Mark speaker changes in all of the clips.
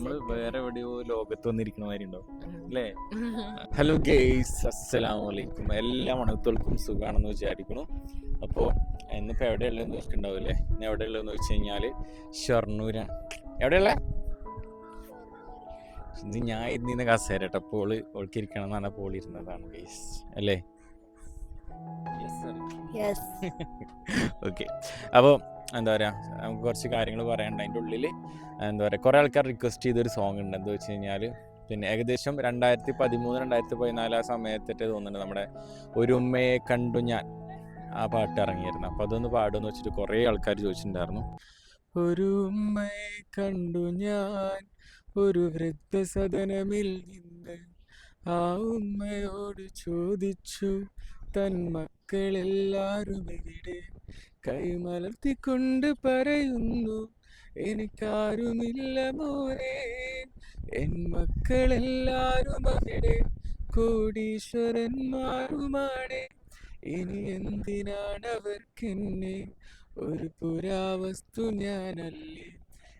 Speaker 1: നമ്മൾ വേറെ എവിടെയോ ലോകത്ത് വന്നിരിക്കുന്ന മാതിരി ഉണ്ടോ അല്ലേ? ഹലോ ഗെയ്സ് അസ്സലാമു അലൈക്കും എല്ലാ മണത്തോൾക്കും സുഖാണെന്ന് വിചാരിക്കുന്നു. അപ്പോൾ ഇന്നിപ്പോൾ എവിടെയുള്ളതെന്ന് വെച്ചിട്ടുണ്ടാവില്ലേ ഇന്ന് എവിടെയുള്ളതെന്ന് വെച്ച് കഴിഞ്ഞാൽ ഷൊർണൂരാണ്. എവിടെയുള്ള? ഇത് ഞാൻ ഇരുന്നിരുന്ന കസേര കേട്ടോ പോൾ ഓൾക്ക് ഇരിക്കണം എന്ന് പറഞ്ഞാൽ പോളി ഇരുന്നതാണ് ഗെയ്സ് അല്ലേ?
Speaker 2: യെസ്
Speaker 1: ഓക്കെ അപ്പോൾ എന്താ പറയുക നമുക്ക് കുറച്ച് കാര്യങ്ങൾ പറയാനുണ്ട് അതിന്റെ ഉള്ളിൽ എന്താ പറയുക കുറേ ആൾക്കാർ റിക്വസ്റ്റ് ചെയ്തൊരു സോങ് ഉണ്ട്. എന്താ വെച്ച് കഴിഞ്ഞാൽ പിന്നെ ഏകദേശം രണ്ടായിരത്തി പതിമൂന്ന് രണ്ടായിരത്തി പതിനാല് ആ സമയത്തിട്ട് തോന്നുന്നുണ്ട് നമ്മുടെ ഒരു ഉമ്മയെ കണ്ടു ഞാൻ. ആ പാട്ട് ഇറങ്ങിയിരുന്നു. അപ്പോൾ അതൊന്ന് പാടുമെന്ന് വെച്ചിട്ട് കുറേ ആൾക്കാർ ചോദിച്ചിട്ടുണ്ടായിരുന്നു. ഒരു ഉമ്മയെ കണ്ടു ഞാൻ ഒരു വൃദ്ധസദനമിൽ നിന്ന് ആ ഉമ്മയോട് ചോദിച്ചു തൻ മക്കളെല്ലാരും ഇവിടെ കൈമലർത്തിക്കൊണ്ട് പറയുന്നു എനിക്കാരുമില്ല മോനെ. എൻ മക്കളെല്ലാരും അവിടെ കോടീശ്വരന്മാരുമാണ്. ഇനി എന്തിനാണ് അവർക്കെന്നെ ഒരു പുരാവസ്തു ഞാനല്ലേ.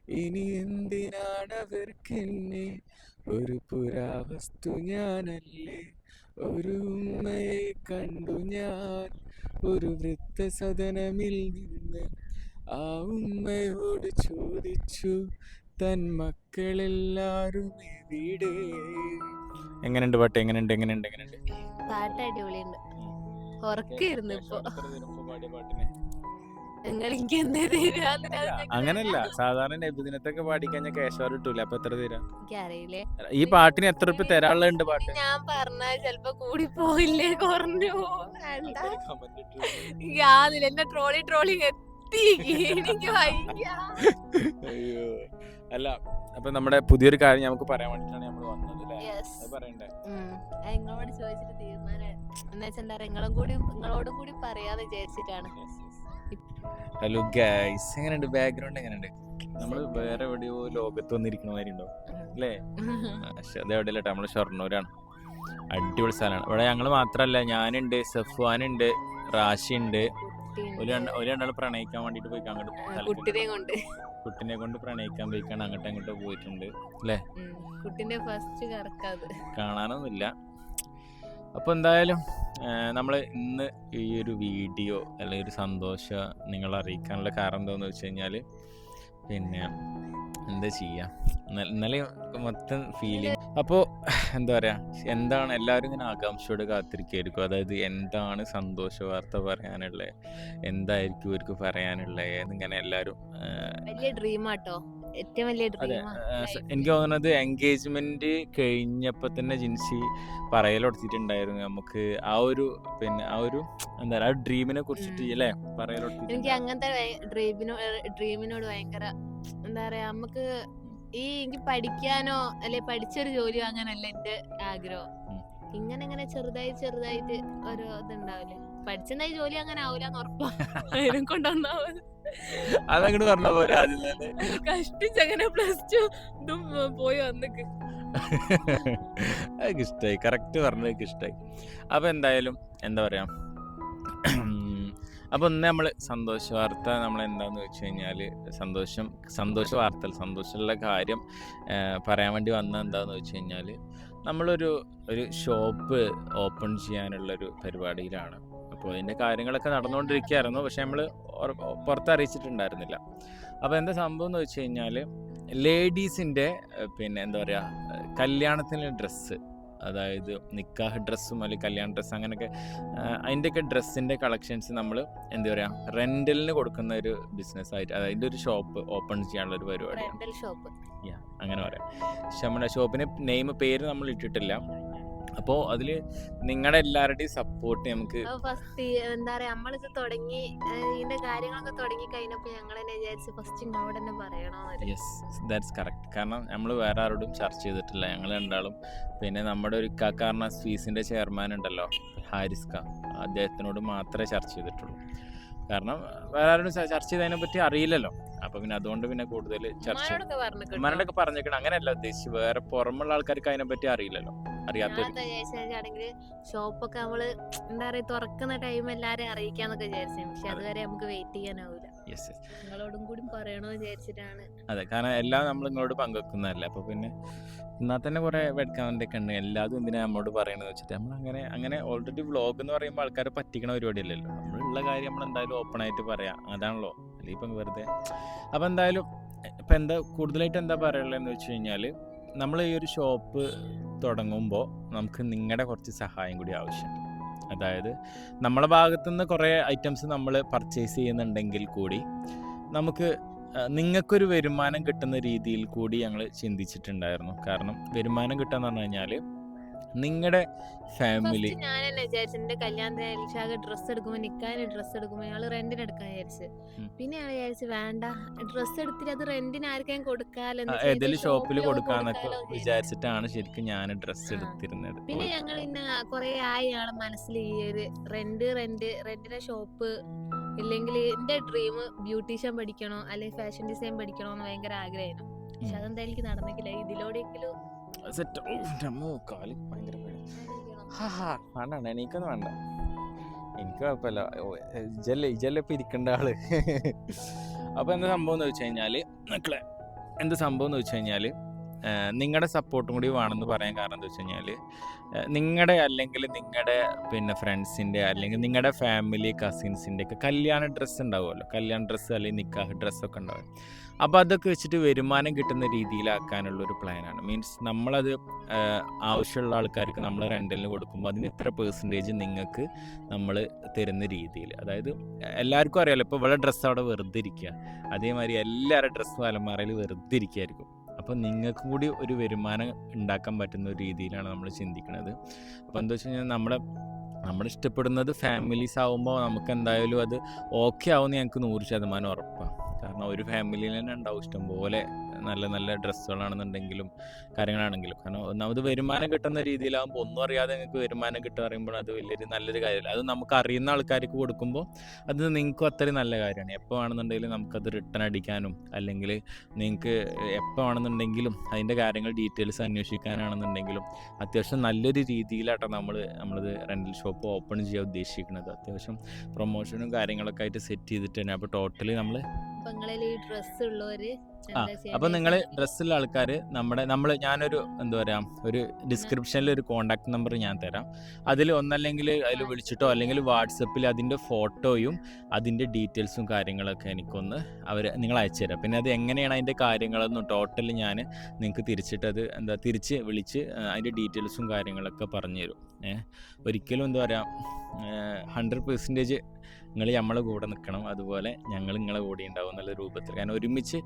Speaker 1: ഇനി എന്തിനാണ് അവർക്കെന്നെ ഒരു പുരാവസ്തു ഞാനല്ലേ. ഒരു ഉമ്മയെ കണ്ടു ഞാൻ. ഒരു വൃദ്ധസദനമിൽ നിന്ന് ആ ഉമ്മയോട് ചോദിച്ചു തൻ മക്കളെല്ലാരും എവിടെ? എങ്ങനെയുണ്ട് പാട്ട്? എങ്ങനെയുണ്ട് എങ്ങനെയുണ്ട് എങ്ങനെയുണ്ട്
Speaker 2: പാട്ട് അടിപൊളിയുണ്ട്. ഉറക്കായിരുന്നു ഇപ്പൊ. നിങ്ങൾ എന്തേ തരാന്ന്
Speaker 1: അങ്ങനല്ല സാധാരണ നബിദിനത്തൊക്കെ പാടിക്കഴിഞ്ഞാൽ കേശവർ കിട്ടൂല അപ്പൊ എത്ര തരാം?
Speaker 2: എനിക്കറിയില്ലേ.
Speaker 1: ഈ പാട്ടിന് എത്ര റുപ്യ തരാനുള്ളുണ്ട് പാട്ട്?
Speaker 2: ഞാൻ പറഞ്ഞ ചെലപ്പോ കൂടി പോയില്ലേ കുറഞ്ഞു എന്താ യാതില്ല എന്നെ ട്രോളി ട്രോളി എത്തി. എനിക്ക് വയ്യ.
Speaker 1: അയ്യോ. അല്ല അപ്പൊ നമ്മുടെ പുതിയൊരു കാര്യം നമുക്ക് പറയാൻ വേണ്ടിട്ടാണ് നമ്മൾ വന്നത് അല്ലേ? അത് പറയണ്ടേ?
Speaker 2: നിങ്ങളോട് ചോദിച്ചിട്ട് തീരുമാനം എന്താ നിങ്ങളും കൂടി നിങ്ങളോടും കൂടി പറയാന്ന് വിചാരിച്ചിട്ടാണ്.
Speaker 1: ഹലോ ഗൈസ് എങ്ങനെയുണ്ട്? ബാക്ക്ഗ്രൗണ്ട് എങ്ങനെയുണ്ട്? നമ്മൾ വേറെ എവിടെയോ ലോകത്ത് വന്നിരിക്കുന്ന മാതിരി ഉണ്ടോ? അല്ലേ? പക്ഷെ അത് എവിടെയല്ല നമ്മൾ ഷൊർണൂരാണ്. അടിപൊളി സ്ഥലമാണ്. ഇവിടെ ഞങ്ങൾ മാത്രമല്ല ഞാനുണ്ട് സഫ്വാനുണ്ട് റാഷി ഉണ്ട് ഒരു ഒരു രണ്ടാൾ പ്രണയിക്കാൻ വേണ്ടിട്ട് പോയി അങ്ങോട്ട്
Speaker 2: കുട്ടിനെ കൊണ്ട്.
Speaker 1: കുട്ടിനെ കൊണ്ട് പ്രണയിക്കാൻ പോയിക്കാണ് അങ്ങോട്ട് അങ്ങോട്ട് പോയിട്ടുണ്ട്.
Speaker 2: അല്ലേ? കുട്ടിന്റെ ഫസ്റ്റ്
Speaker 1: കാണാനൊന്നുമില്ല. അപ്പോൾ എന്തായാലും നമ്മൾ ഇന്ന് ഈ ഒരു വീഡിയോ അല്ലെങ്കിൽ ഒരു സന്തോഷം നിങ്ങൾ അറിയിക്കാനുള്ള കാരണം എന്താണെന്ന് വെച്ച് കഴിഞ്ഞാൽ പിന്നെ എന്താ ഇന്ന- ഇന്നലെ മൊത്തം ഫീലിംഗ് അപ്പോൾ എന്താ പറയുക എന്താണ് എല്ലാവരും ഇങ്ങനെ ആകാംക്ഷയോടെ കാത്തിരിക്കുമായിരിക്കും അതായത് എന്താണ് സന്തോഷ വാർത്ത പറയാനുള്ളത് എന്തായിരിക്കും ഇവർക്ക് പറയാനുള്ളത് എന്നിങ്ങനെ എല്ലാവരും
Speaker 2: വലിയ ഡ്രീമാട്ടോ ഏറ്റവും വലിയ
Speaker 1: എനിക്ക് തോന്നുന്നത് എൻഗേജ്മെന്റ് കഴിഞ്ഞപ്പോ തന്നെ ജിൻസി പറയലൊടുത്തിട്ടുണ്ടായിരുന്നു നമുക്ക് ആ ഒരു പിന്നെ ആ ഒരു എന്താ ആ ഡ്രീമിനെ കുറിച്ചിട്ട് അല്ലേ
Speaker 2: പറയലൊടുത്തി
Speaker 1: എനിക്ക്
Speaker 2: അങ്ങനത്തെ ഡ്രീമിനോ ഡ്രീമിനോട് ഭയങ്കര എന്താ പറയാ നമുക്ക് ഈ എനിക്ക് പഠിക്കാനോ അല്ലെ പഠിച്ചൊരു ജോലി വാങ്ങാനല്ല എന്റെ ആഗ്രഹം. ഇങ്ങനെ ഇങ്ങനെ ചെറുതായി ചെറുതായിട്ട് ഓരോ ഇതുണ്ടാവില്ലേ? പഠിച്ചെന്നായി ജോലി അങ്ങനെ ആവൂലെന്ന് ഉറപ്പാ. അതിനെ കൊണ്ടൊന്നാ
Speaker 1: അതങ്ങോട്ട് പറഞ്ഞ പോലെ ആദ്യം തന്നെ
Speaker 2: കഷ്ടിച്ചങ്ങനെ പ്ലസ് ടു ഇതും പോയി വന്നിക്ക്.
Speaker 1: അതൊക്കെ ഇഷ്ടമായി കറക്റ്റ് പറഞ്ഞതൊക്കെ ഇഷ്ടമായി അപ്പൊ എന്തായാലും എന്താ പറയാ? അപ്പൊ ഇന്ന് നമ്മൾ സന്തോഷ വാർത്ത നമ്മൾ എന്താന്ന് വെച്ച് കഴിഞ്ഞാൽ സന്തോഷം സന്തോഷ വാർത്ത സന്തോഷമുള്ള കാര്യം പറയാൻ വേണ്ടി വന്ന എന്താന്ന് വെച്ച് കഴിഞ്ഞാൽ നമ്മളൊരു ഒരു ഷോപ്പ് ഓപ്പൺ ചെയ്യാനുള്ളൊരു പരിപാടിയിലാണ്. അപ്പോൾ അതിന്റെ കാര്യങ്ങളൊക്കെ നടന്നുകൊണ്ടിരിക്കുകയായിരുന്നു പക്ഷേ നമ്മൾ പുറത്തറിയിച്ചിട്ടുണ്ടായിരുന്നില്ല അപ്പോൾ എന്താ സംഭവം എന്ന് വെച്ച് കഴിഞ്ഞാൽ ലേഡീസിന്റെ പിന്നെ എന്താ പറയുക കല്യാണത്തിന് ഡ്രസ്സ് അതായത് നിക്കാഹ് ഡ്രസ്സും അല്ലെങ്കിൽ കല്യാണ ഡ്രസ്സ് അങ്ങനെയൊക്കെ അതിന്റെയൊക്കെ ഡ്രസ്സിന്റെ കളക്ഷൻസ് നമ്മൾ എന്താ പറയുക റെന്റലിന് കൊടുക്കുന്ന ഒരു ബിസിനസ് ആയിട്ട് അതിന്റെ ഒരു ഷോപ്പ് ഓപ്പൺ ചെയ്യാനുള്ള ഒരു
Speaker 2: പരിപാടി ഷോപ്പ്.
Speaker 1: അങ്ങനെ പറയാം. പക്ഷെ നമ്മുടെ ഷോപ്പിന് നെയിം പേര് നമ്മൾ ഇട്ടിട്ടില്ല. അപ്പോൾ അതിൽ നിങ്ങളുടെ എല്ലാവരുടെയും സപ്പോർട്ട് നമുക്ക്
Speaker 2: ഫസ്റ്റ് എന്താ പറയാ നമ്മളിത് തുടങ്ങി ഇതിന്റെ കാര്യങ്ങളൊക്കെ തുടങ്ങി കഴിഞ്ഞപ്പോ ഞങ്ങൾ തന്നെ വിചാരിച്ചു ഫസ്റ്റ് ഇങ്ങോട്ട് തന്നെ പറയണോന്നൊരു
Speaker 1: യെസ് ദാറ്റ്സ് കറക്റ്റ് കാരണം നമ്മൾ വേറെ ആരോടും ചർച്ച ചെയ്തിട്ടില്ല. ഞങ്ങൾ രണ്ടാളും പിന്നെ നമ്മുടെ ഒരു ഇക്കാക്കാരന സ്വീസിന്റെ ചെയർമാൻ ഉണ്ടല്ലോ ഹാരിസ് ക അദ്ദേഹത്തിനോട് മാത്രമേ ചർച്ച ചെയ്തിട്ടുള്ളൂ. കാരണം വേറെ ആരോടും ചർച്ച ചെയ്തതിനെ പറ്റി അറിയില്ലല്ലോ. അപ്പൊ പിന്നെ അതുകൊണ്ട് പിന്നെ കൂടുതൽ ചർച്ച
Speaker 2: ഉമ്മാനോടൊക്കെ പറഞ്ഞു
Speaker 1: ഉമ്മാനോടൊക്കെ പറഞ്ഞേക്കണം അങ്ങനെയല്ല ഉദ്ദേശിച്ച് വേറെ പുറമുള്ള ആൾക്കാർക്ക് അതിനെ പറ്റി അറിയില്ലല്ലോ.
Speaker 2: ഞാനെന്താ വിചാരിച്ചാണെങ്കിൽ ഷോപ്പൊക്കെ നമ്മൾ എന്താ പറയാ തുറക്കുന്ന ടൈം എല്ലാരും അറിയിക്കാന്നൊക്കെ വിചാരിച്ചു പക്ഷെ
Speaker 1: അതെ.
Speaker 2: അതുവരെ നമുക്ക് വെയിറ്റ് ചെയ്യാനാവൂല.
Speaker 1: യെസ് യെസ്
Speaker 2: നിങ്ങളോടും കൂടി പറയണോ വിചാരിച്ചിട്ടാണ്.
Speaker 1: അതെ കാരണം എല്ലാം നമ്മൾ നിങ്ങളോട് പങ്കുവെക്കുന്നതല്ല. അപ്പോൾ പിന്നെ എന്നാൽ തന്നെ കുറേ വെഡ് കമന്റ് ഒക്കെ ഉണ്ട്. എല്ലാതും എന്തിനാ നമ്മോട് പറയണത് വെച്ചിട്ട്? നമ്മൾ അങ്ങനെ അങ്ങനെ ഓൾറെഡി വ്ളോഗ് എന്ന് പറയുമ്പോൾ ആൾക്കാരെ പറ്റിക്കണ പരിപാടിയല്ലല്ലോ. നമ്മളുള്ള കാര്യം നമ്മൾ എന്തായാലും ഓപ്പൺ ആയിട്ട് പറയാം. അതാണല്ലോ. അല്ലെങ്കിൽ ഇപ്പം വെറുതെ. അപ്പോൾ എന്തായാലും ഇപ്പം എന്താ കൂടുതലായിട്ട് എന്താ പറയുള്ളതെന്ന് വെച്ച് കഴിഞ്ഞാൽ നമ്മൾ ഈ ഒരു ഷോപ്പ് തുടങ്ങുമ്പോൾ നമുക്ക് നിങ്ങളുടെ കുറച്ച് സഹായം കൂടി ആവശ്യമുണ്ട് അതായത് നമ്മളെ ഭാഗത്തുനിന്ന് കുറേ ഐറ്റംസ് നമ്മൾ പർച്ചേസ് ചെയ്യുന്നുണ്ടെങ്കിൽ കൂടി നമുക്ക് നിങ്ങൾക്കൊരു വരുമാനം കിട്ടുന്ന രീതിയിൽ കൂടി ഞങ്ങൾ ചിന്തിച്ചിട്ടുണ്ടായിരുന്നു. കാരണം വരുമാനം കിട്ടുക എന്ന് പറഞ്ഞു കഴിഞ്ഞാൽ നിങ്ങളുടെ ഫാമിലി
Speaker 2: ഞാനല്ലേ വിചാരിച്ചു എന്റെ കല്യാണത്തിന് എൽഷാഗ് ഡ്രസ്സ് എടുക്കുമ്പോ നിക്കാന് ഡ്രസ്സ് എടുക്കുമ്പോ ഞങ്ങൾ റെന്റിന് എടുക്കാൻ വിചാരിച്ചു. പിന്നെ ഞാൻ വിചാരിച്ചു വേണ്ട ഡ്രസ്സ് എടുത്തിട്ട് അത് റെന്റിന് ആർക്കെങ്കിലും കൊടുക്കാലോ എന്ന്
Speaker 1: ഏതെങ്കിലും ഷോപ്പിൽ കൊടുക്കാന്നൊക്കെ വിചാരിച്ചിട്ടാണ് ശരിക്കും ഞാൻ ഡ്രസ്സ് എടുത്തിരുന്നത്.
Speaker 2: പിന്നെ ഞങ്ങൾ ഇന്ന് കൊറേ ആയി ഞങ്ങളെ മനസ്സിൽ ഈ ഒരു റെന്റ് റെന്റ് റെന്റിന്റെ ഷോപ്പ് ഇല്ലെങ്കിൽ എന്റെ ഡ്രീം ബ്യൂട്ടീഷ്യൻ പഠിക്കണോ അല്ലെങ്കിൽ ഫാഷൻ ഡിസൈൻ പഠിക്കണോ എന്ന് ഭയങ്കര ആഗ്രഹമായിരുന്നു പക്ഷെ. അതെന്തായാലും എനിക്ക് നടന്നിട്ടില്ല ഇതിലൂടെയെങ്കിലും
Speaker 1: സെറ്റ് കാൽ ഭയങ്കര വേണ്ടാണ് എനിക്കൊന്നും വേണ്ട എനിക്ക് കുഴപ്പമില്ല. ഇജല്ല ഇജല്ല ഇപ്പം ഇരിക്കേണ്ട ആൾ. അപ്പോൾ എന്താ സംഭവം എന്ന് വെച്ച് കഴിഞ്ഞാൽ മക്കളെ എന്ത് സംഭവം എന്ന് വെച്ച് കഴിഞ്ഞാൽ നിങ്ങളുടെ സപ്പോർട്ടും കൂടി വേണമെന്ന് പറയാൻ കാരണം എന്താ വെച്ച് കഴിഞ്ഞാൽ നിങ്ങളുടെ അല്ലെങ്കിൽ നിങ്ങളുടെ പിന്നെ ഫ്രണ്ട്സിന്റെ അല്ലെങ്കിൽ നിങ്ങളുടെ ഫാമിലി കസിൻസിന്റെ ഒക്കെ കല്യാണ ഡ്രസ്സ് ഉണ്ടാവുമല്ലോ. കല്യാണ ഡ്രസ്സ് അല്ലെങ്കിൽ നിക്കാഹ് ഡ്രസ്സൊക്കെ ഉണ്ടാവും അപ്പോൾ അതൊക്കെ വെച്ചിട്ട് വരുമാനം കിട്ടുന്ന രീതിയിലാക്കാനുള്ള ഒരു പ്ലാനാണ്. മീൻസ് നമ്മളത് ആവശ്യമുള്ള ആൾക്കാർക്ക് നമ്മൾ റെന്റലിന് കൊടുക്കുമ്പോൾ അതിന് ഇത്ര പേഴ്സന്റേജ് നിങ്ങൾക്ക് നമ്മൾ തരുന്ന രീതിയിൽ അതായത് എല്ലാവർക്കും അറിയാലോ ഇപ്പോൾ ഇവിടെ ഡ്രസ്സ് അവിടെ വെറുതെ ഇരിക്കുക അതേമാതിരി എല്ലാവരുടെ ഡ്രസ്സും അലമാറയിൽ വെറുതെ ഇരിക്കുകയായിരിക്കും അപ്പോൾ നിങ്ങൾക്ക് കൂടി ഒരു വരുമാനം ഉണ്ടാക്കാൻ പറ്റുന്ന ഒരു രീതിയിലാണ് നമ്മൾ ചിന്തിക്കുന്നത് അപ്പോൾ എന്താ വെച്ച് കഴിഞ്ഞാൽ നമ്മുടെ നമ്മൾ ഇഷ്ടപ്പെടുന്നത് ഫാമിലീസ് ആകുമ്പോൾ നമുക്ക് എന്തായാലും അത് ഓക്കെ ആവുമെന്ന് ഞങ്ങൾക്ക് നൂറ് ശതമാനം ഉറപ്പാണ് കാരണം ഒരു ഫാമിലിയിൽ തന്നെ ഉണ്ടാവും. ഇഷ്ടംപോലെ നല്ല നല്ല ഡ്രസ്സുകളാണെന്നുണ്ടെങ്കിലും കാര്യങ്ങളാണെങ്കിലും. കാരണം ഒന്നാമത് വരുമാനം കിട്ടുന്ന രീതിയിലാകുമ്പോൾ ഒന്നും അറിയാതെ നിങ്ങൾക്ക് വരുമാനം കിട്ടുക പറയുമ്പോൾ അത് വലിയൊരു നല്ലൊരു കാര്യമല്ല. അത് നമുക്ക് അറിയുന്ന ആൾക്കാർക്ക് കൊടുക്കുമ്പോൾ അത് നിങ്ങൾക്കും അത്രയും നല്ല കാര്യമാണ്. എപ്പോൾ ആണെന്നുണ്ടെങ്കിലും നമുക്കത് റിട്ടേൺ അടിക്കാനും അല്ലെങ്കിൽ നിങ്ങൾക്ക് എപ്പോൾ ആണെന്നുണ്ടെങ്കിലും അതിന്റെ കാര്യങ്ങൾ ഡീറ്റെയിൽസ് അന്വേഷിക്കാനാണെന്നുണ്ടെങ്കിലും അത്യാവശ്യം നല്ലൊരു രീതിയിലാട്ടോ നമ്മൾ നമ്മളത് റെന്റൽ ഷോപ്പ് ഓപ്പൺ ചെയ്യാൻ ഉദ്ദേശിക്കുന്നത്. അത്യാവശ്യം പ്രൊമോഷനും കാര്യങ്ങളൊക്കെ ആയിട്ട് സെറ്റ് ചെയ്തിട്ട് തന്നെ. അപ്പോൾ ടോട്ടലി നമ്മൾ
Speaker 2: അപ്പൊ
Speaker 1: നിങ്ങൾ ഡ്രസ്സുള്ള ആൾക്കാർ നമ്മുടെ നമ്മൾ ഞാനൊരു എന്താ പറയാ ഒരു ഡിസ്ക്രിപ്ഷനിൽ ഒരു കോണ്ടാക്ട് നമ്പർ ഞാൻ തരാം. അതിൽ ഒന്നല്ലെങ്കിൽ അതിൽ വിളിച്ചിട്ടോ അല്ലെങ്കിൽ വാട്സപ്പിൽ അതിന്റെ ഫോട്ടോയും അതിന്റെ ഡീറ്റെയിൽസും കാര്യങ്ങളൊക്കെ എനിക്കൊന്ന് അവർ നിങ്ങൾ അയച്ചു തരാം. പിന്നെ അത് എങ്ങനെയാണ് അതിന്റെ കാര്യങ്ങളൊന്നും ടോട്ടൽ ഞാൻ നിങ്ങൾക്ക് തിരിച്ചിട്ടത് എന്താ തിരിച്ച് വിളിച്ച് അതിന്റെ ഡീറ്റെയിൽസും കാര്യങ്ങളൊക്കെ പറഞ്ഞു തരും. ഒരിക്കലും എന്താ പറയാ ഹൺഡ്രഡ് പെർസെന്റേജ് നിങ്ങൾ നമ്മളെ കൂടെ നിൽക്കണം. അതുപോലെ ഞങ്ങൾ നിങ്ങളെ കൂടെ ഉണ്ടാവും എന്നുള്ള രൂപത്തിൽ. കാരണം ഒരുമിച്ച്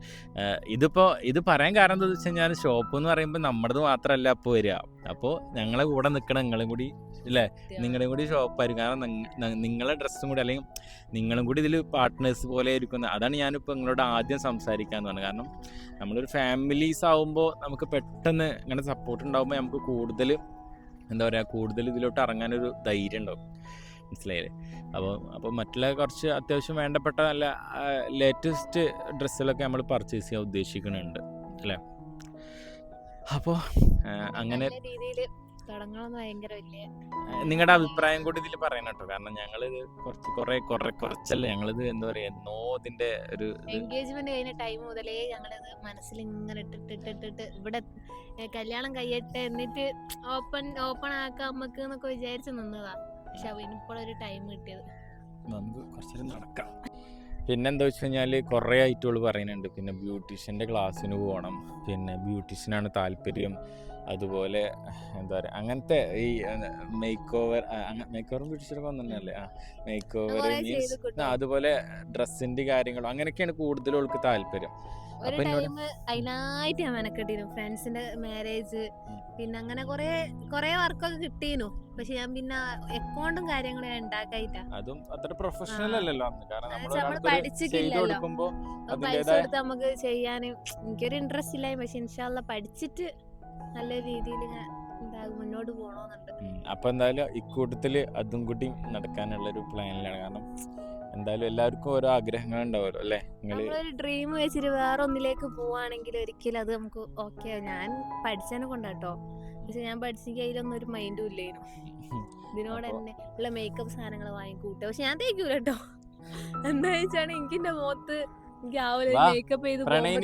Speaker 1: ഇതിപ്പോൾ ഇത് പറയാൻ കാരണം എന്താ വെച്ച് കഴിഞ്ഞാൽ ഷോപ്പ് എന്ന് പറയുമ്പോൾ നമ്മുടേത് മാത്രമല്ല അപ്പോൾ വരിക. അപ്പോൾ ഞങ്ങളെ കൂടെ നിൽക്കണം നിങ്ങളും കൂടി അല്ലേ? നിങ്ങളുടെ കൂടി ഷോപ്പായിരിക്കും കാരണം നിങ്ങളുടെ ഡ്രസ്സും കൂടി അല്ലെങ്കിൽ നിങ്ങളും കൂടി ഇതിൽ പാർട്ട്നേഴ്സ് പോലെ ആയിരിക്കുന്നത് അതാണ് ഞാനിപ്പോൾ നിങ്ങളോട് ആദ്യം സംസാരിക്കാന്ന് പറഞ്ഞത് കാരണം നമ്മളൊരു ഫാമിലീസ് ആവുമ്പോൾ നമുക്ക് പെട്ടെന്ന് ഇങ്ങനെ സപ്പോർട്ട് ഉണ്ടാകുമ്പോൾ നമുക്ക് കൂടുതൽ എന്താ പറയുക കൂടുതൽ ഇതിലോട്ട് ഇറങ്ങാനൊരു ധൈര്യം ഉണ്ടാവും. മനസ്സിലായില്ലേ? അപ്പോൾ അപ്പോൾ മറ്റുള്ള കുറച്ച് അത്യാവശ്യം വേണ്ടപ്പെട്ട നല്ല ലേറ്റസ്റ്റ് ഡ്രസ്സുകളൊക്കെ നമ്മൾ പർച്ചേസ് ചെയ്യാൻ ഉദ്ദേശിക്കുന്നുണ്ട്. അല്ലേ? അപ്പോൾ അങ്ങനെ നിങ്ങളുടെ അഭിപ്രായം കൂടി ഇതിൽ പറയണം കേട്ടോ. കാരണം ഞങ്ങളിത് കുറച്ച് കുറെ കുറെ കുറച്ചല്ല ഞങ്ങളിത് എന്താ പറയാ നോ ഇതിന്റെ ഒരു
Speaker 2: എൻഗേജ്മെന്റ് കഴിഞ്ഞ ടൈം മുതലേ ഞങ്ങളിത് മനസ്സിൽ ഇങ്ങനെ ഇട്ടിട്ടിട്ടിട്ട് ഇവിടെ കല്യാണം കഴിയട്ടെ എന്നിട്ട് ഓപ്പൺ ഓപ്പൺ ആക്കാം നമുക്ക് എന്നൊക്കെ വിചാരിച്ചു നിന്നതാ. പക്ഷെ ഇനിയിപ്പോഴൊരു ടൈം കിട്ടിയത്.
Speaker 1: നമുക്ക് കുറച്ചേരം നടക്കാം. പിന്നെ എന്താ വെച്ച് കഴിഞ്ഞാൽ കുറേ ഐറ്റുകൾ പറയുന്നുണ്ട്. പിന്നെ ബ്യൂട്ടീഷ്യന്റെ ക്ലാസ്സിന് പോകണം പിന്നെ ബ്യൂട്ടീഷ്യനാണ് താല്പര്യം. അതുപോലെ എന്താ പറയുക അങ്ങനത്തെ ഈ മേക്ക് ഓവർ മേക്ക് ഓവറും ബ്യൂട്ടീഷ്യനൊക്കെ വന്നല്ലേ ആ മേക്ക് ഓവർ മീൻസ് അതുപോലെ ഡ്രസ്സിന്റെ കാര്യങ്ങളും അങ്ങനെയൊക്കെയാണ് കൂടുതലും അവൾക്ക് താല്പര്യം.
Speaker 2: ഒരു ടൈം അതിനായിട്ട് ഞാൻ മെനക്കെട്ടിരുന്നു. ഫ്രണ്ട്സിന്റെ മാരേജ് പിന്നെ അങ്ങനെ കൊറേ കൊറേ വർക്കൊക്കെ കിട്ടീനു. പക്ഷെ ഞാൻ പിന്നെ അക്കൗണ്ടും കാര്യങ്ങളും ഞാൻ ഉണ്ടാക്കായിട്ടാ
Speaker 1: അതും അത്ര പ്രൊഫഷണൽ അല്ലല്ലോ നമ്മൾ
Speaker 2: പഠിച്ചിട്ടില്ലല്ലോ. പൈസ കൊടുത്ത് നമുക്ക് ചെയ്യാനും എനിക്കൊരു ഇൻട്രസ്റ്റ് ഇല്ലായി പക്ഷെ ഇൻഷാല്ല പഠിച്ചിട്ട് നല്ല രീതിയിൽ ഞാൻ മുന്നോട്ട്
Speaker 1: പോകണമെന്നുണ്ട് അപ്പൊ എന്തായാലും ഇക്കൂട്ടത്തിൽ അതും കൂടി നടക്കാനുള്ള ഒരു പ്ലാനിലാണ് കാരണം എന്തായാലും എല്ലാവർക്കും ഓരോ ആഗ്രഹങ്ങൾ ഉണ്ടാവും അല്ലേ? നിങ്ങൾ
Speaker 2: ഒരു ഡ്രീം വെച്ചിട്ട് വേറെ ഒന്നിലേക്ക് പോവാണെങ്കിൽ ഒരിക്കലും അത് നമുക്ക് ഓക്കെ ഞാൻ പഠിച്ചതിനെ കൊണ്ടാട്ടോ. പക്ഷെ ഞാൻ പഠിച്ചെങ്കിൽ അതിലൊന്നും ഒരു മൈൻഡും ഇല്ലായിരുന്നു ഇതിനോട് തന്നെ ഉള്ള മേക്കപ്പ് സാധനങ്ങൾ വാങ്ങിക്കൂട്ടെ. പക്ഷെ ഞാൻ തേക്കൂല കേട്ടോ എന്താ വെച്ചാണ് എനിക്ക് എന്റെ മുഖത്ത് മേക്കപ്പ് ചെയ്ത് സമയം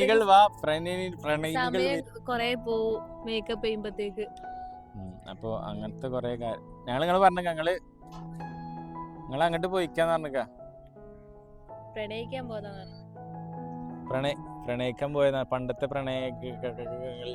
Speaker 2: കൊറേ പോവും മേക്കപ്പ് ചെയ്യുമ്പത്തേക്ക്.
Speaker 1: അപ്പോൾ അങ്ങനത്തെ കുറേ കാര്യം ഞങ്ങൾ നിങ്ങൾ പറഞ്ഞ ഞങ്ങൾ നിങ്ങൾ അങ്ങോട്ട് പോയിക്കാന്ന് പറഞ്ഞ
Speaker 2: പ്രണയിക്കാൻ പോയതാണ്.
Speaker 1: പ്രണയ പ്രണയിക്കാൻ പോയത്. പണ്ടത്തെ പ്രണയ
Speaker 2: അപ്പോ.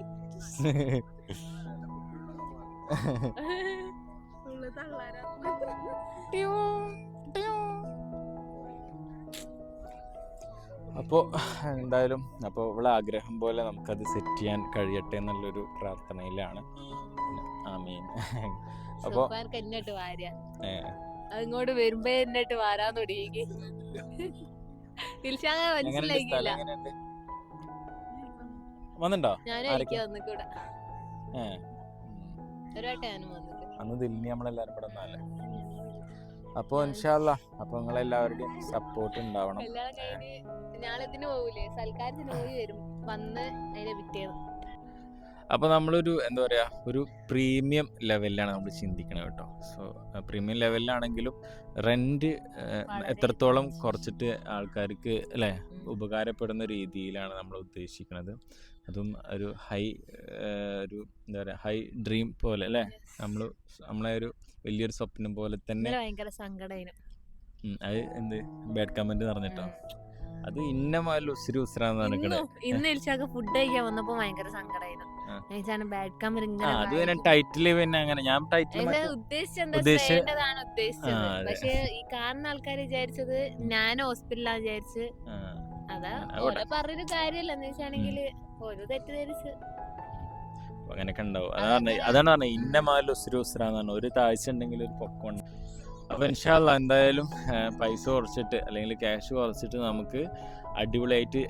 Speaker 1: അപ്പോൾ എന്തായാലും അപ്പോൾ ഇവിടെ ആഗ്രഹം പോലെ നമുക്കത് സെറ്റ് ചെയ്യാൻ കഴിയട്ടെ എന്നുള്ളൊരു പ്രാർത്ഥനയിലാണ്. ആമീൻ. അപ്പോൾ
Speaker 2: എന്നിട്ട് വാര്യ അങ്ങോട്ട് വരുമ്പോ എന്നിട്ട് വാരാൻ തുടങ്ങി.
Speaker 1: അപ്പൊ വന്നിണ്ടോ?
Speaker 2: വന്നിട്ട്
Speaker 1: അന്ന് ദില്ലി നമ്മളെല്ലാരും ഇവിടെ അപ്പോൾ ഇൻഷാല്ല അപ്പോൾ നിങ്ങളെല്ലാവരുടെയും സപ്പോർട്ട് ഉണ്ടാവണം.
Speaker 2: ഞാൻ പോവൂലേ സൽക്കാരത്തിന് പോയി വരും. വന്ന് അതിനെ പിറ്റേന്ന്
Speaker 1: അപ്പോൾ നമ്മളൊരു എന്താ പറയുക ഒരു പ്രീമിയം ലെവലിലാണ് നമ്മൾ ചിന്തിക്കണത് കേട്ടോ. സോ പ്രീമിയം ലെവലിലാണെങ്കിലും
Speaker 2: റെന്റ്
Speaker 1: എത്രത്തോളം കുറച്ചിട്ട് ആൾക്കാർക്ക് അല്ലേ ഉപകാരപ്പെടുന്ന രീതിയിലാണ് നമ്മൾ ഉദ്ദേശിക്കുന്നത് അതും ഒരു ഹൈ ഒരു എന്താ പറയുക ഹൈ ഡ്രീം പോലെ അല്ലേ നമ്മൾ നമ്മളെ ഒരു വലിയൊരു സ്വപ്നം പോലെ തന്നെ
Speaker 2: ഭയങ്കര സങ്കടം
Speaker 1: അത് എന്ത് ബാഡ് കമന്റ് പറഞ്ഞിട്ടോ അത് ഇന്ന ഉസിരി
Speaker 2: എലിച്ചാക്ക് ഫുഡ് കഴിക്കാൻ വന്നപ്പോ ഭയങ്കര സങ്കടമായിരുന്നു
Speaker 1: ആ.
Speaker 2: എന്നുവെച്ചാണ് ബാഡ് കമർ
Speaker 1: ആ
Speaker 2: ഇങ്ങനെ
Speaker 1: അത് പിന്നെ അങ്ങനെ ഞാൻ ടൈറ്റിൽ
Speaker 2: ഉദ്ദേശിച്ചത് എന്താ?
Speaker 1: ഉദ്ദേശിച്ച-
Speaker 2: ചെയ്യേണ്ടതാണ് ഉദ്ദേശിച്ചത്.
Speaker 1: ആ, അതെ.
Speaker 2: പക്ഷെ ഈ കാണുന്ന ആൾക്കാർ വിചാരിച്ചത് ഞാൻ ഹോസ്പിറ്റലാണ് വിചാരിച്ച് അതാ
Speaker 1: അങ്ങനെ
Speaker 2: ഓരോ പറഞ്ഞൊരു കാര്യല്ല എന്ന് വെച്ചാണെങ്കിൽ ഓരോ തെറ്റിദ്ധരിച്ച്.
Speaker 1: അങ്ങനെയൊക്കെ ഉണ്ടാവും. അതാണ്
Speaker 2: അതെ.
Speaker 1: അതാണ് പറഞ്ഞത് ഇന്ന ഉസിരി ഒരു താഴ്ച ഉണ്ടെങ്കിൽ ഒരു പൊക്കം അപ്പൊ ഇൻഷാല്ല എന്തായാലും പൈസ കുറച്ചിട്ട് അല്ലെങ്കിൽ ക്യാഷ് കുറച്ചിട്ട് നമുക്ക് അടിപൊളിയായിട്ട്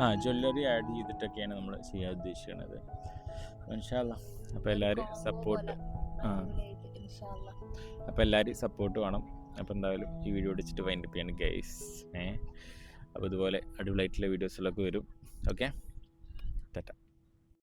Speaker 1: ആ ജ്വല്ലറി ആഡ് ചെയ്തിട്ടൊക്കെയാണ് നമ്മൾ ചെയ്യാൻ ഉദ്ദേശിക്കുന്നത് ഇൻഷാല്ല അപ്പോൾ എല്ലാവരും സപ്പോർട്ട് ആ. അപ്പോൾ എല്ലാവരും സപ്പോർട്ട് വേണം. അപ്പോൾ എന്തായാലും ഈ വീഡിയോ അടിച്ചിട്ട് വൈൻഡപ്പ് ചെയ്യാണ് ഗൈസ് ഏ അപ്പോൾ ഇതുപോലെ അടിപൊളിയായിട്ടുള്ള വീഡിയോസിലൊക്കെ വരും. ഓക്കെ തെറ്റ